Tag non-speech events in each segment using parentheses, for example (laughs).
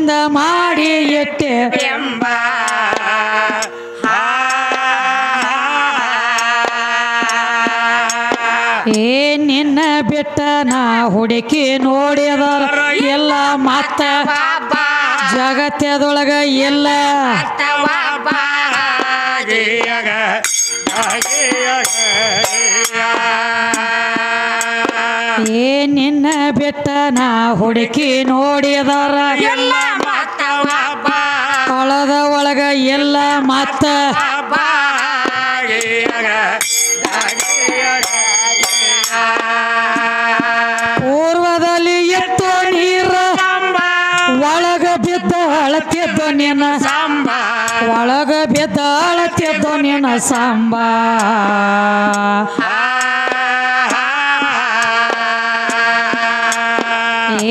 ಚಂದ ಮಾಡಿ ಎಟ್ಟೆ ಎಂಬ ಏ ನಿನ್ನ ಬಿಟ್ಟ ನಾ ಹುಡುಕಿ ನೋಡಿದರ ಎಲ್ಲ ಮತ್ತ ಜಗತ್ತದೊಳಗ ಎಲ್ಲ. ಏ ನಿನ್ನ ಬಿಟ್ಟ ನಾ ಹುಡುಕಿ ನೋಡಿದರ ಎಲ್ಲ ಒಳಗ ಎಲ್ಲ ಮಾತ ಪೂರ್ವದಲ್ಲಿ ಎತ್ತು ನೀರ, ಒಳಗ ಬಿದ್ದ ಅಳತಿದ್ದು ನಿನ್ನ ಒಳಗ ಬಿದ್ದ ಅಳತಿದ್ದು ನಿನ್ನ ಸಾಂಬ.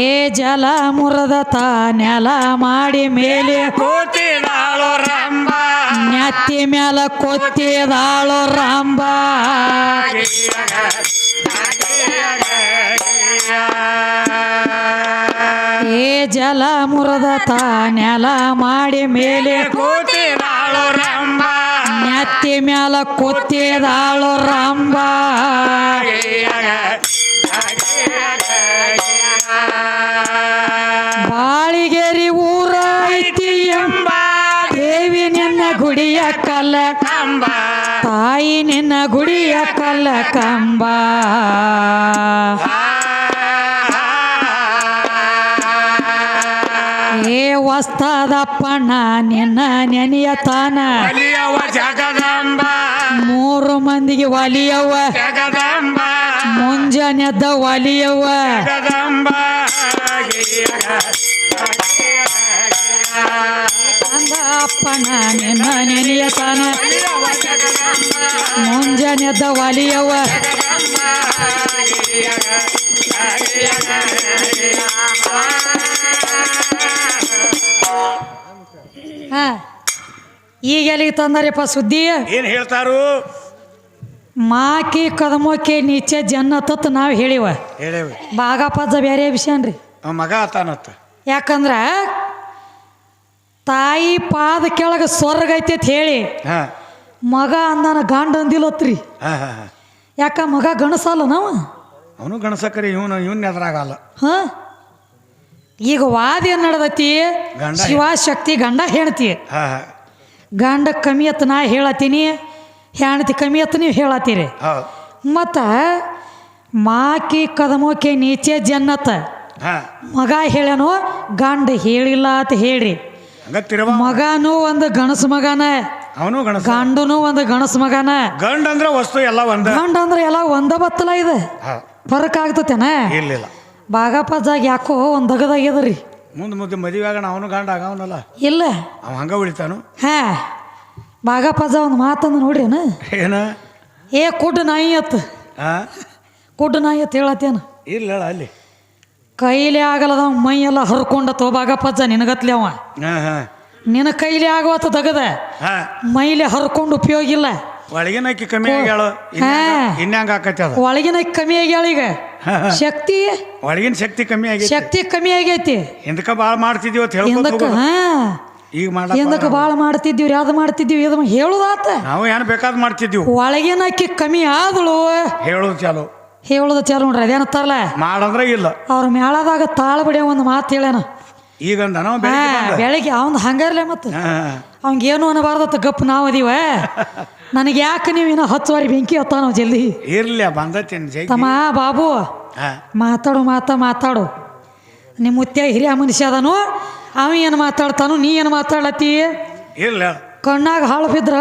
ಏ ಜಲ ಮುರದ ತಾನೆಲ ಮಾಡಿ ಮೇಲೆ ರಂಬ ನೆತ್ತಿ ಮ್ಯಾಲ ಕೊತ್ತಿದಾಳು ರಾಂಬ. ಏ ಜಲ ಮುರದ ನೆಲ ಮಾಡಿ ಮೇಲೆ ಕೂತಿದಾಳು ರಾಂಬ. ನೆತ್ತಿ ಮ್ಯಾಲ ಕೊತ್ತಿದಾಳು ರಾಂಬ. ತಾಯಿ ನಿನ್ನ ಗುಡಿಯ ಕಲ್ಲ ಕಂಬ ಏ ವಸ್ತದಪ್ಪಣ್ಣ ನಿನ್ನ ನೆನೆಯ ತಾನ. ಜಗದಂಬ. ಮೂರು ಮಂದಿಗೆ ಒಲಿಯವ. ಜಗದಂಬ. ಮುಂಜಾನೆದ್ದ ಒಲಿಯವ. ಜಗದಂಬ. ಅಂದ ಅಪ್ಪಣ್ಣ ನಿನ್ನ ನೆನೆಯ ತಾನ ಅಲಿಯವ ಜಗದಂಬ ಮುಂಜಾನೆದ್ದ ಒಲಿಯವ್ವ ಹಾ ಈಗ ಎಲ್ಲಿಗೆ ತಂದಾರಪ್ಪ ಸುದ್ದಿ? ಏನ್ ಹೇಳ್ತಾರು? ಮಾಕಿ ಕದಮೋಕಿ ನೀಚೆ ಜನ್ನತ್ತತ್ ನಾವು ಹೇಳಿವ. ಹೇಳೇವಿ. ಬಾಗಪ್ಪ ಬೇರೆ ವಿಷಯನ್ರಿ. ಮಗ ಆತಾನತ್ತ. ಯಾಕಂದ್ರ ತಾಯಿ ಪಾದ ಕೆಳಗೆ ಸ್ವರ್ಗ ಐತಿ ಅಂತ ಹೇಳಿ ಹಾ. ಮಗ ಅಂದಾನ ಗಂಡ ಅಂದಿಲ್ಲತ್ರಿ ಹಾ ಹಾ ಹಾ. ಯಾಕ ಮಗ ಗಣಸಲ್ಲ ನಾವು? ಅವನು ಗಣಸಕರಿ ಇವನು ಇವನ್ ಎದುರಾಗಲ್ಲ ಹ? ಈಗ ವಾದ ಏನ್ ನಡೆದತಿ? ಗಂಡ ಶಿವಶಕ್ತಿ ಗಂಡ ಹೇಳ್ತಿ ಹಾ ಹಾ. ಗಂಡ ಕಮ್ಮಿ ಅತ್ತ ನಾ ಹೇಳತ್ತೀನಿ ಹೆಣ್ತಿ ಕಮ್ಮಿ ಅತ್ತ ನೀವು ಹೇಳತ್ತೀರಿ. ಹೌದು. ಮತ್ತು ಮಾಕಿ ಕದಮೋಕೆ ನೀಚೆ ಜನ್ನತ್ತ. ಹಾ. ಮಗ ಹೇಳ್ಯಾನೋ ಗಂಡ ಹೇಳಿಲ್ಲ ಅಂತ ಹೇಳ್ರಿ. ಮಗನೂ ಒಂದು ಗಣಸ ಮಗನ. ಅವನು ಗಣಸ? ಗಂಡನು ಒಂದು ಗಣಸ ಮಗನ. ಗಂಡ ಅಂದ್ರೆ ವಸ್ತು ಎಲ್ಲ ಒಂದ? ಗಂಡ ಅಂದ್ರೆ ಎಲ್ಲ ಒಂದ ಬತ್ತಲ ಇದೆ. ಫರಕ್ ಆಗ್ತತೇನ ಬಾಗಪ್ಪ ಬಾಗಪ್ಪಜ್ಜಾಗ ಯಾಕೋ ಒಂದು ದಗದಾಗ್ಯದ್ರಿ ಮುಂದೆ ಮುಂದೆ ಮದುವೆ ಆಗೋಣ ಅವನು ಗಂಡ ಆಗವನಲ್ಲ ಇಲ್ಲ. ಅವ ಹಂಗ ಉಳಿತಾನು? ಹಾ. ಬಾಗಪ್ಪಜ್ಜ ಒಂದು ಮಾತಂದು ನೋಡ್ರೇನ ಏನ? ಏ ಕುಡ್ ನಾಯಿ ಅತ್ತ ಹಾ ಕುಡ್ ನಾಯಿ ಅತ್ ಹೇಳತ್ತೇನ? ಇಲ್ಲ ಹೇಳ ಅಲ್ಲಿ. ಕೈಲಿ ಆಗಲ್ಲದ ಮೈಯೆಲ್ಲ ಎಲ್ಲ ಹರ್ಕೊಂಡ ತೋಬಾಗ ಪಜ್ಜ ನಿನಗತ್ಲಿ ಅವ. ನಿನ ನಿನ್ನ ಕೈಲಿ ಆಗುವತ್ತ ದಗದ. ಹಾ. ಮೈಲಿ ಹರ್ಕೊಂಡು ಉಪಯೋಗ ಇಲ್ಲ. ಒಳಗಿನ ಅಕ್ಕಿ ಕಮ್ಮಿ ಆಗ್ಯಾಳು ಇನ್ನಂಗ ಆಕತಿ ಅದು? ಒಳಗಿನ ಕಮ್ಮಿ ಆಗ್ಯಾಳ ಈಗ. ಶಕ್ತಿ? ಒಳಗಿನ ಶಕ್ತಿ ಕಮ್ಮಿ ಆಗಿ ಶಕ್ತಿ ಕಮ್ಮಿ ಆಗೈತಿ. ಹಿಂದಕ್ಕ ಭಾಳ ಮಾಡ್ತಿದ್ದೀವಿ ಅಂತ ಹೇಳ್ಕೊಂಡು. ಈಗ ಹಿಂದಕ್ಕೆ ಮಾಡ ಭಾಳ ಮಾಡ್ತಿದ್ದೀವಿ ಯಾವ್ದು ಮಾಡ್ತಿದ್ದೀವಿ ಇದು ಹೇಳುದಾತ. ನಾವು ಏನು ಬೇಕಾದ್ ಮಾಡ್ತಿದ್ವಿ ಒಳಗಿನ ಅಕ್ಕಿ ಕಮ್ಮಿ ಆದಳು. ಹೇಳೋದು ಚಾಲು. ಹೇಳುದ ಚಾಲು ನೋಡ್ರಿ ಅದೇನತ್ತಾರಲ್ಲ ಮಾಡಂದ್ರೆ ಇಲ್ಲ ಅವ್ರ ಮೇಳದಾಗ ತಾಳ ಬಡಿಯೋ ಒಂದು ಮಾತು ಹೇಳೇನ ಈಗ ಬೆಳಿಗ್ಗೆ ಅವ್ನು ಹಂಗಾರ್ಲೆ ಮತ್ತು. ಅವ್ನಿಗೇನು ಅವಂಗೇನು ಅನ್ನಬಾರ್ದತ್ತ ಗಪ್ ನಾವು ಅದೀವ. (laughs) ನನಗೆ ಯಾಕೆ ನೀವು ಇನ್ನೂ ಹತ್ತುವರೆ ಬೆಂಕಿ ಹತ್ತ ನಾವು ಜಲ್ದಿ. ಇರ್ಲಿ ಬಂದತ್ತೇನು ತಮ್ಮ ಬಾಬು ಮಾತಾಡು ಮಾತ ಮಾತಾಡು. ನಿಮ್ಮ ಮುತ್ಯ ಹಿರಿಯ ಮನುಷ್ಯ ಅದನು ಅವ ಏನು ಮಾತಾಡ್ತಾನು ನೀ ಏನು ಮಾತಾಡತ್ತಿ ಇಲ್ಲ ಕಣ್ಣಾಗ ಹಾಳು ಬಿದ್ರ?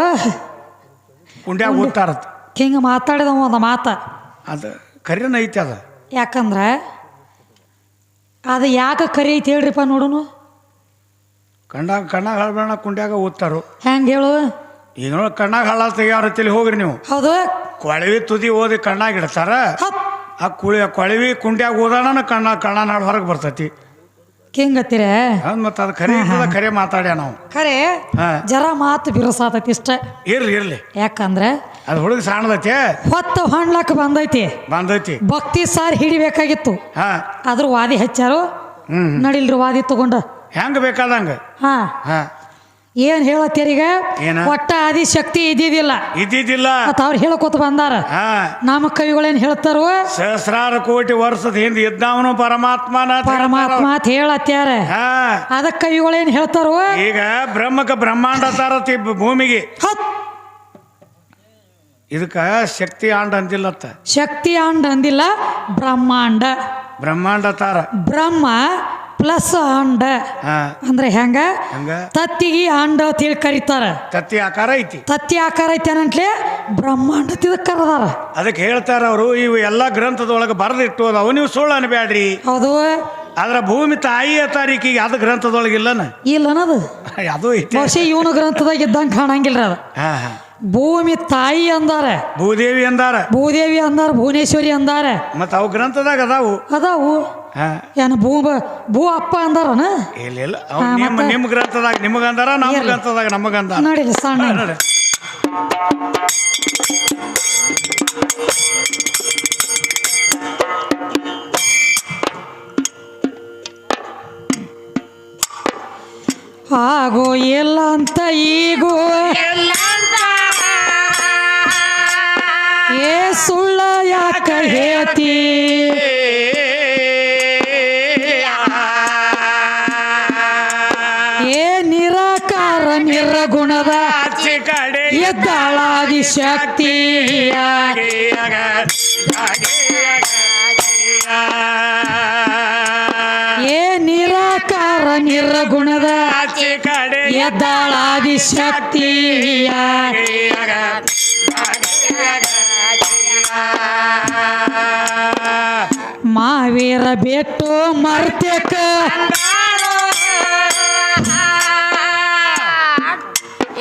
ಹಿಂಗೆ ಮಾತಾಡಿದ ಒಂದು ಮಾತ. ಅದು. ಕರಿನ ಐತೆ ಅದ. ಯಾಕಂದ್ರೆ ಅದು ಯಾಕೆ ಕರಿ ಐತಿ ಹೇಳ್ರಿಪ್ಪ ನೋಡುನು. ಕಣ್ಣಾಗ ಕಣ್ಣಾಗ ಹಾಳ್ಬೇಡ ಕುಂಡ್ಯಾಗ ಓದ್ತಾರು. ಹೆಂಗೆ ಹೇಳು? ಈಗ ನೋಡಿ ಕಣ್ಣಾಗ ಹಳ್ಳ ತೆಗಿಯೋರ ತಿಳಿ ಹೋಗ್ರಿ ನೀವು. ಹೌದು. ಕೊಳವಿ ತುದಿ ಓದಿ ಕಣ್ಣಾಗ ಇಡ್ತಾರ. ಆ ಕುಳಿ ಕೊಳವಿ ಕುಂಡ್ಯಾಗ ಓದಾಣ ಕಣ್ಣ ಕಣ್ಣ ನಾಳೆ ಹೊರಗೆ ಬರ್ತೈತಿ. ಹಿಂಗತ್ತೀರ ಅದು ಮತ್ತೆ ಅದು ಖರೆ ಇರ್ತದ ಖರೆ ಮಾತಾಡ್ಯ ನಾವು. ಖರೆ ಜರ ಮಾತು ಬಿರುಸಾತೈತಿ ಇಷ್ಟ. ಇರ್ಲಿ ಇರ್ಲಿ. ಯಾಕಂದ್ರೆ ಅದು ಹುಡುಗ ಸಾಣದೈತಿ? ಹೊತ್ತು ಹೊಣ್ಲಕ್ಕ ಬಂದೈತಿ. ಬಂದೈತಿ. ಭಕ್ತಿ ಸಾರ್ ಹಿಡಿಬೇಕಾಗಿತ್ತು. ಹಾ. ಆದ್ರೂ ವಾದಿ ಹಚ್ಚಾರು ನಡಿಲ್ರಿ ವಾದಿ ತಗೊಂಡ. ಹೆಂಗ್ ಬೇಕಾದಂಗ? ಹಾ. ಹಾ. ಏನ್ ಹೇಳತ್ತೀರೀಗ? ಒಟ್ಟ ಆದಿಶಕ್ತಿ ಇದ್ದಿದ್ದಿಲ್ಲ. ಇದ್ದಿದ್ದಿಲ್ಲ. ಮತ್ತ ಅವ್ರು ಹೇಳ್ಕೊತ ಬಂದಾರ. ನಮ್ಮ ಕವಿಗಳೇನ್ ಹೇಳ್ತಾರೋ? ಸಹಸ್ರಾರು ಕೋಟಿ ವರ್ಷದ ಹಿಂದೆ ಇದ್ದವನು ಪರಮಾತ್ಮನ ಪರಮಾತ್ಮ ಅಂತ ಹೇಳತ್ಯಾರ. ಅದಕ್ಕೆ ಕವಿಗಳೇನ್ ಹೇಳ್ತಾರೋ? ಈಗ ಬ್ರಹ್ಮಕ ಬ್ರಹ್ಮಾಂಡ ತಾರತಿ ಭೂಮಿಗೆ. ಇದಕ್ಕ ಶಕ್ತಿ ಆಂಡ ಅಂದಿಲ್ಲತ್ತ. ಶಕ್ತಿ ಅಂಡ ಅಂದಿಲ್ಲ ಬ್ರಹ್ಮಾಂಡ. ಬ್ರಹ್ಮಾಂಡ ತಾರ. ಬ್ರಹ್ಮ ಪ್ಲಸ್ ಅಂಡ. ಅಂದ್ರೆ ಹೆಂಗ? ತತ್ತಿಗಿ ಅಂಡ ಅಂತ ಹೇಳಿ ಕರೀತಾರ. ತತ್ತಿ ಆಕಾರ ಐತಿ. ತತ್ತಿ ಆಕಾರ ಐತೇನಂಟ್ಲೆ ಬ್ರಹ್ಮಾಂಡ ಕರದಾರ. ಅದಕ್ಕೆ ಹೇಳ್ತಾರ ಅವರು ಇವು ಎಲ್ಲ ಗ್ರಂಥದೊಳಗೆ ಬರೆದಿಟ್ಟು ಅದಾವು ನೀವು ಸುಳ್ಳು ಅನ್ಬ್ಯಾಡ್ರಿ. ಹೌದು. ಆದ್ರ ಭೂಮಿ ತಾಯಿಯ ತಾರೀಕಿಗೆ ಅದು ಗ್ರಂಥದೊಳಗೆ ಇಲ್ಲನ ಇಲ್ಲ ಅನ್ನೋದು ಅದು (laughs) ಐತಿ ಬಹುಶಃ ಇವನು ಗ್ರಂಥದಾಗ ಇದ್ದಂಗೆ ಕಾಣಂಗಿಲ್ಲ ಅದು. ಹಾ ಹಾ. ಭೂಮಿ ತಾಯಿ ಅಂದಾರ. ಭೂದೇವಿ ಅಂದಾರ. ಭೂದೇವಿ ಅಂದಾರ ಭುವನೇಶ್ವರಿ ಅಂದಾರ. ಮತ್ತ ಅವು ಗ್ರಂಥದಾಗ ಅದಾವು. ಅದಾವು. ಹಾ. ಏನು ಭೂ ಭೂ ಅಪ್ಪ ಅಂದಾರ ಇಲ್ಲ ಇಲ್ಲ. ಅವು ನಿಮ್ಮ? ನಿಮ್ಮ ಗ್ರಂಥದಾಗ ನಿಮಗಂದಾರ ನಮ್ಮ ಗ್ರಂಥದಾಗ ಗ್ರಂಥದಾಗ ನಮಗಂದಾರ ನೋಡಿಲ್ಲ ಸಣ್ಣ ನೋಡಿ. ಆಗೋ ಇಲ್ಲ ಅಂತ ಈಗೋ. ಶಕ್ತಿಯ ಏ ನಿರಾಕಾರ ನಿರ್ಗುಣದ ಎದ್ದಾಳಾದಿ ಶಕ್ತಿಯ ಮಾವೀರ ಬೆಟ್ಟು ಮರ್ತಕ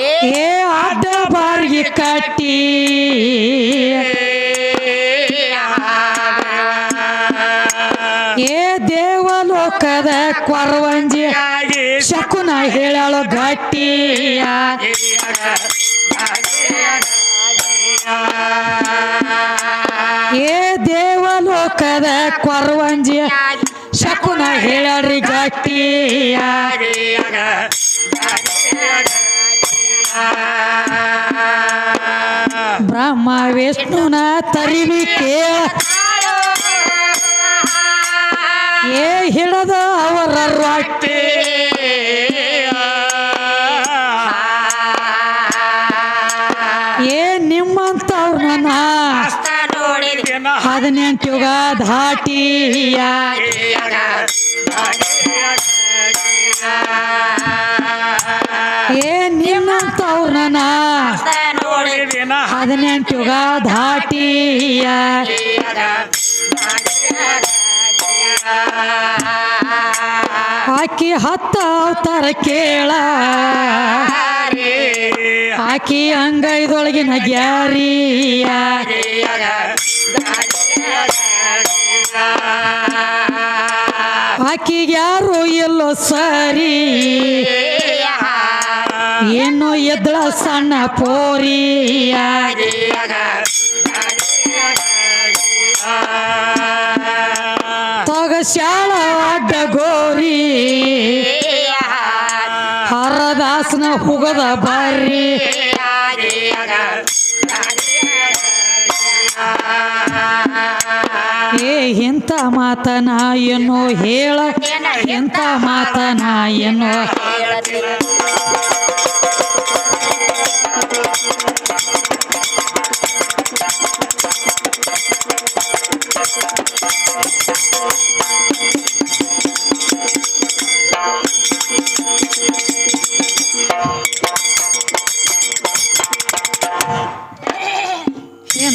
ಏ ಅಡ್ಡ ಬಾರ್ಗಿ ಕಟ್ಟಿ. ಏ, ದೇವಲೋಕದ ಕೊರವಂಜಿ. ಶಕುನ ಹೇಳಲು ಗಟ್ಟಿಯ. ಏ, ದೇವಲೋಕದ ಕೊರವಂಜಿ. ಶಕುನ ಹೇಳರಿ ಗಟ್ಟಿಯ. ಬ್ರಹ್ಮ ವಿಷ್ಣುನ ತರಿವಿ ಕೇಳ ಏ ಹಿಡದ ಅವರ ರೊಟ್ಟಿ. ಏ ನಿಮ್ಮಂತವ್ರನ್ನ ಹದಿನೆಂಟು ಯುಗ ಧಾಟಿಯ. ಏ ಹದಿನೆಂಟು ಯುಗ ಧಾಟಿಯ ಆಕಿ ಹತ್ತ ಅವತಾರ ಕೇಳ. ಆಕಿ ಅಂಗೈದೊಳಗಿನ ಗ್ಯಾರಿಯ. ಆಕಿಗೆ ಯಾರು ಎಲ್ಲೋ ಸರಿ. ಏನು ಎದ್ಳ ಸಣ್ಣ ಪೋರಿ ತಗಶಾಳ ಅಡ್ಡ ಗೋರಿ. ಹರದಾಸನ ಹುಗದ ಬರ್ರಿ. ಏ ಇಂಥ ಮಾತನ ಏನೋ ಹೇಳ. ಎಂತ ಮಾತನ ಏನೋ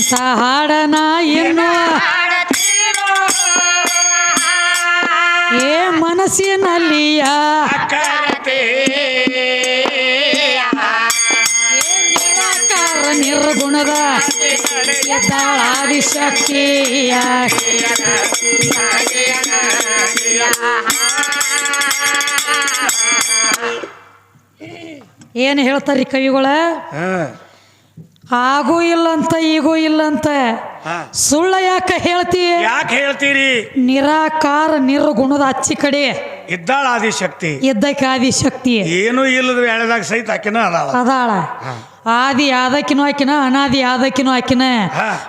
ಎಂಥ ಹಾಡನ ಏನೋ ಏ ಮನಸ್ಸಿನಲ್ಲಿಯ? ನಿರ್ಗುಣದ? ಎದ್ದಾಳಾದಿ ಶಕ್ತಿಯ ಏನು ಹೇಳ್ತಾರ್ರಿ ಕವಿಗಳ? ಆಗೂ ಇಲ್ಲಂತ ಈಗೂ ಇಲ್ಲಂತ. ಅಂತ ಸುಳ್ಳ ಯಾಕ ಹೇಳ್ತಿ? ಯಾಕೆ ಹೇಳ್ತೀರಿ? ನಿರಾಕಾರ ನಿರ್ಗುಣದ ಅಚ್ಚಿ ಕಡೆ. ಇದ್ದಾಳ ಆದಿಶಕ್ತಿ. ಇದ್ದಕ್ಕೆ ಆದಿ ಶಕ್ತಿ ಏನೂ ಇಲ್ಲದ ಹೇಳಿದಾಗ ಸಹಿತ ಆಕಿನ ಅದಾಳ. ಅದಾಳ. ಆದಿ ಆದಕ್ಕಿನೂ ಆಕಿನ ಅನಾದಿ ಆದಕ್ಕಿನೂ ಆಕಿನ.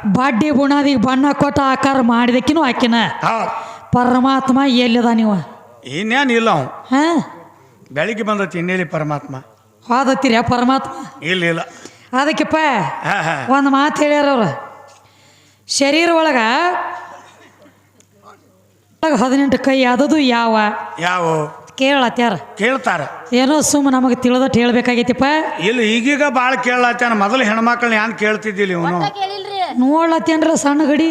ಬಡ್ಡಿ ಗುಣಾದಿ ಬಣ್ಣ ಕೊಟ್ಟ ಆಕಾರ ಮಾಡಿದಕ್ಕಿನೂ ಆಕಿನ. ಪರಮಾತ್ಮ ಎಲ್ಲಿದ ನೀವು? ಇನ್ನೇನು ಇಲ್ಲ ಅವ್. ಹಾ. ಬೆಳಿಗ್ಗೆ ಬಂದತಿ ಇನ್ನೇಲಿ ಪರಮಾತ್ಮ. ಆದತ್ತೀರ ಪರಮಾತ್ಮ? ಇಲ್ಲ ಇಲ್ಲ. ಅದಕ್ಕೆಪ್ಪ ಒಂದು ಮಾತು ಹೇಳ್ಯಾರ ಅವ್ರು. ಶರೀರ ಒಳಗ ಒಳಗ ಹದಿನೆಂಟು ಕೈ ಅದದು ಯಾವ? ಯಾವ? ಕೇಳತ್ಯಾರ. ಕೇಳ್ತಾರ. ಏನೋ ಸುಮ್ಮ ನಮಗೆ ತಿಳಿದಟ್ಟು ಹೇಳ್ಬೇಕಾಗೈತಿಪ್ಪ. ಇಲ್ಲ ಈಗೀಗ ಭಾಳ ಕೇಳತ್ತಾನ ಮೊದಲು ಹೆಣ್ಮಕ್ಳನ್ನ ಯಾನ್ ಕೇಳ್ತಿದ್ದಿಲ್ಲ ಇವನು? ನೋಡ್ಲತ್ತೇನ್ರ ಸಣ್ಣ ಗಡಿ.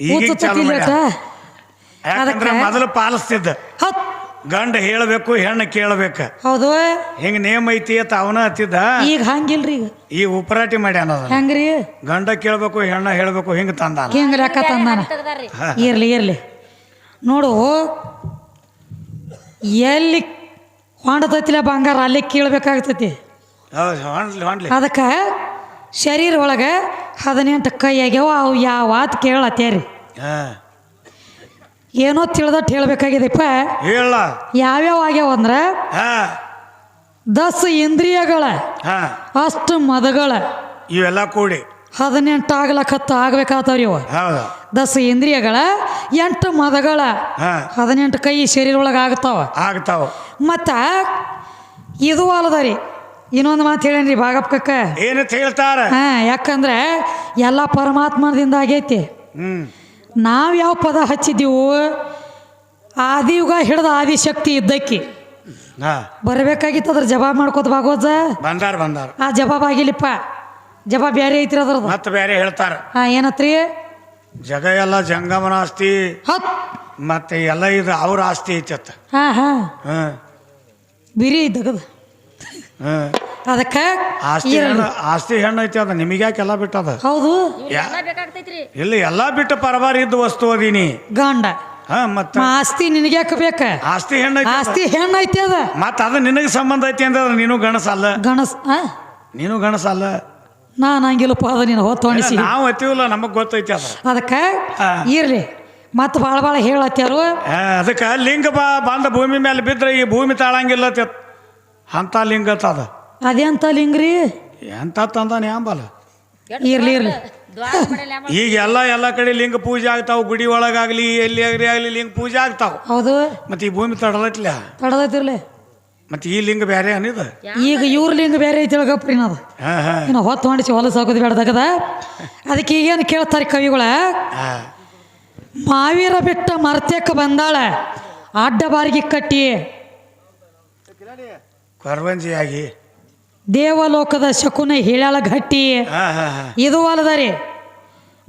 ಈಗ ಮೊದಲು ಪಾಲಿಸ್ತಿದ್ದ. ಹತ್ ಗಂಡ ಹೇಳಬೇಕು ಹೆಣ್ಣು ಕೇಳಬೇಕು. ಹೌದು. ಹಿಂಗ ನೇಮ ಐತಿ ಅಂತ ಅವನ ಹತ್ತಿದ್ದ? ಈಗ ಹಂಗಿಲ್ರಿ ಈಗ. ಈ ಉಪರಾಟಿ ಮಾಡ್ಯಾನ ಅದನ್ನ. ಹೆಂಗ್ರಿ? ಗಂಡ ಕೇಳಬೇಕು ಹೆಣ್ಣ ಹೇಳಬೇಕು ಹಿಂಗ ತಂದಾನ. ಹೆಂಗ್ ಲೆಕ್ಕ ತಂದಾನ. ಇರ್ಲಿ ಇರ್ಲಿ. ನೋಡು ಎಲ್ಲಿ ಹೊಂಡತೈತಿಲ್ಲ ಬಂಗಾರ ಅಲ್ಲಿ ಕೀಳ್ಬೇಕಾಗ್ತೈತಿ. ಹೌದು ಹೊಂಡ್ಲಿ ಹೊಂಡ್ಲಿ. ಅದಕ್ಕೆ ಶರೀರ ಒಳಗೆ ಹದಿನೆಂಟು ಕೈ ಆಗ್ಯಾವ ಅವು ಯಾವ ಅಂತ ಕೇಳತ್ತೇರಿ. ಹಾ. ಏನೋ ತಿಳಿದಟ್ಟು ಹೇಳ್ಬೇಕಾಗಿದೆಪ್ಪ. ಹೇಳ. ಯಾವ್ಯಾವ ಆಗ್ಯಾವ ಅಂದ್ರೆ ಹಾ. ದಸ್ ಇಂದ್ರಿಯಗಳ ಹಾ. ಅಷ್ಟು ಮದಗಳ. ಇವೆಲ್ಲ ಕೂಡಿ. ಹದಿನೆಂಟು ಆಗ್ಲಕ್ಕ ಆಗ್ಬೇಕಾತವ್ರಿ ಇವ. ದಸ ಇಂದ್ರಿಯಗಳ ಎಂಟು ಮದಗಳ. ಹಾ. ಹದಿನೆಂಟು ಕೈ ಶರೀರ ಒಳಗೆ ಆಗ್ತಾವ. ಆಗ್ತಾವ. ಮತ್ತ ಇದು ಅಲ್ಲದ ರೀ ಇನ್ನೊಂದು ಮಾತು ಹೇಳೇನ್ರಿ ಭಾಗಪ್ಪಕ್ಕ ಏನಂತ ಹೇಳ್ತಾರ? ಹಾ ಯಾಕಂದ್ರೆ ಎಲ್ಲ ಪರಮಾತ್ಮದಿಂದ ಆಗೈತಿ ನಾವು ಯಾವ ಪದ ಹಚ್ಚಿದ್ದೀವು ಆದಿಯುಗ ಹಿಡಿದ ಆದಿಶಕ್ತಿ ಇದ್ದಕ್ಕಿ. ಹಾ. ಬರಬೇಕಾಗಿತ್ತು ಅದ್ರ ಜವಾಬ್ ಮಾಡ್ಕೋತ ಭಾಗವತ? ಬಂದಾರ ಬಂದಾರ. ಆ ಜವಾಬ್ ಆಗಿಲ್ಲಪ್ಪ ಜವಾಬ್ ಬೇರೆ ಐತ್ರಿ ಅದ್ರದ್ದು. ಮತ್ತೆ ಬೇರೆ ಹೇಳ್ತಾರ. ಹಾಂ ಏನತ್ರಿ? ಜಗ ಎಲ್ಲ ಜಂಗಮನ ಆಸ್ತಿ ಹತ್ ಮತ್ತೆ ಎಲ್ಲ ಇದು ಅವ್ರ ಆಸ್ತಿ ಐತಿ ಹಾಂ ಹಾಂ. ಹ್ಮ್ ಬಿರಿ ಇದ್ದಗದು. ಹ್ಮ್ ಅದಕ್ಕೆ ಆಸ್ತಿ ಹೆಣ್ಣು ಆಸ್ತಿ ಹೆಣ್ಣು ಐತಿ ಅದ ನಿಮಗ್ಯಾಕೆ ಎಲ್ಲ ಬಿಟ್ಟದ? ಹೌದು. ಇಲ್ಲಿ ಎಲ್ಲ ಬೇಕಾಗ್ತೈತ್ರಿ. ಇಲ್ಲ ಎಲ್ಲ ಬಿಟ್ಟು ಪರಬಾರಿ ಇದ್ದ ವಸ್ತು ಅದೀನಿ ಗಂಡ. ಹಾ ಮತ್ತ? ಆಸ್ತಿ ಹೆಣ್ಣು ಯಾಕೆ ಬೇಕ? ಆಸ್ತಿ ಹೆಣ್ಣು ಐತಿ ಆಸ್ತಿ ಹೆಣ್ಣೈತಿ ಅದ. ಮತ್ತ ಅದು ನಿನಗೆ ಸಂಬಂಧ ಐತಿ ಅಂದ್ರೆ ನೀನು ಗಣಸಲ್ಲ. ಗಣಸ್ ಆ? ನೀನು ಗಣಸಲ್ಲ. ನಾನು ಹಂಗಿಲ್ಲಪ್ಪ ಅದ ನೀನು ಹೊತ್ತೊಣಿಸಿ ನಾವು ಹತ್ತಿವಲ್ಲ ನಮಗ್ ಗೊತ್ತೈತಿ ಅದ. ಅದಕ್ಕೆ. ಇರ್ಲಿ. ಮತ್ತೆ ಭಾಳ ಭಾಳ ಹೇಳತ್ಯಾರು ಅದಕ್ಕೆ ಲಿಂಗ ಬಾ ಬಂದ ಭೂಮಿ ಮೇಲೆ ಬಿದ್ರೆ ಈ ಭೂಮಿ ತಾಳಂಗಿಲ್ಲ ಅಂತ ಅಂತ ಲಿಂಗ ಅದ. ಅದೆಂತ ಲಿಂಗ್ರಿ ಎಂತ ತಂದಾನೆ ಅಂಬಲ್ಲ ಇರ್ಲಿ ಇರ್ಲಿ. ಈಗ ಎಲ್ಲ ಎಲ್ಲ ಕಡೆ ಲಿಂಗ ಪೂಜೆ ಆಗ್ತಾವ. ಗುಡಿ ಒಳಗಾಗ್ಲಿ ಎಲ್ಲಿ ಆಗ್ಲಿ ಆಗ್ಲಿ ಲಿಂಗ ಪೂಜೆ ಆಗ್ತಾವ. ಹೌದು. ಮತ್ತೆ ಈ ಭೂಮಿ ತಡಲತ್ಲ? ತಡದೈತಿರ್ಲಿ ಮತ್ತೆ ಈ ಲಿಂಗ ಬೇರೆ ಅನಿದ ಈಗ ಇವ್ರ ಲಿಂಗ ಬೇರೆ ಐತಿ ಹಾ ಹಾ. ಇನ್ನು ಹೊತ್ತು ಹೊಂಡಿಸಿ ಹೊಲಸ ಹಾಕೋದು ಬೇಡದಾಗದ. ಅದಕ್ಕೆ ಈಗೇನು ಕೇಳ್ತಾರೆ ಕವಿಗಳ? ಹಾ. ಮಾವೀರ ಬಿಟ್ಟ ಮರ್ತ್ಯಕ್ಕೆ ಬಂದಾಳ. ಅಡ್ಡ ಬಾರಿಗೆ ಕಟ್ಟಿ. ಕೊರವಂಜಿಯಾಗಿ ದೇವಲೋಕದ ಶಕುನ ಹಿಳ್ಯಾಳ ಗಟ್ಟಿ. ಇದು ಅಲ್ಲದರಿ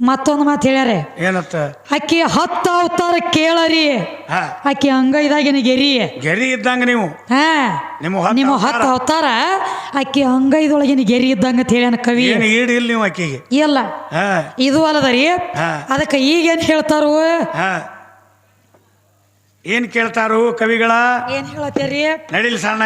ಮತ್ತೊಂದು ಮಾತು ಹೇಳ್ಯಾರೆ. ಏನತ್ತ ಅಕ್ಕಿ ಹತ್ತು ಅವತಾರ ಕೇಳರಿ. ಅಕ್ಕಿ ಹಂಗ ಅಂಗೈದಾಗಿನ ಗೆರಿ. ಗೆರಿ ಇದ್ದಂಗ ನೀವು? ಹಾ. ನಿಮ್ಮ ಹತ್ತ ಅವತಾರ. ಅಕ್ಕಿ ಹಂಗ ಇದೊಳಗಿನ ಅಂಗೈದೊಳಗಿನ ಗೆರಿ ಇದ್ದಂಗ ಅಂತ ಹೇಳ್ಯಾನ ಕವಿ. ಇಲ್ಲ ನೀವು ಅಕ್ಕಿಗೆ ಇಲ್ಲ. ಹಾ. ಇದು ಅಲ್ಲದರಿ. ಅದಕ್ಕೆ ಈಗೇನು ಹೇಳ್ತಾರು? ಏನ್ ಕೇಳ್ತಾರು ಕವಿಗಳ? ಏನ್ ಹೇಳತ್ತೀರಿ? ನಡೀಲಿ ಸಣ್ಣ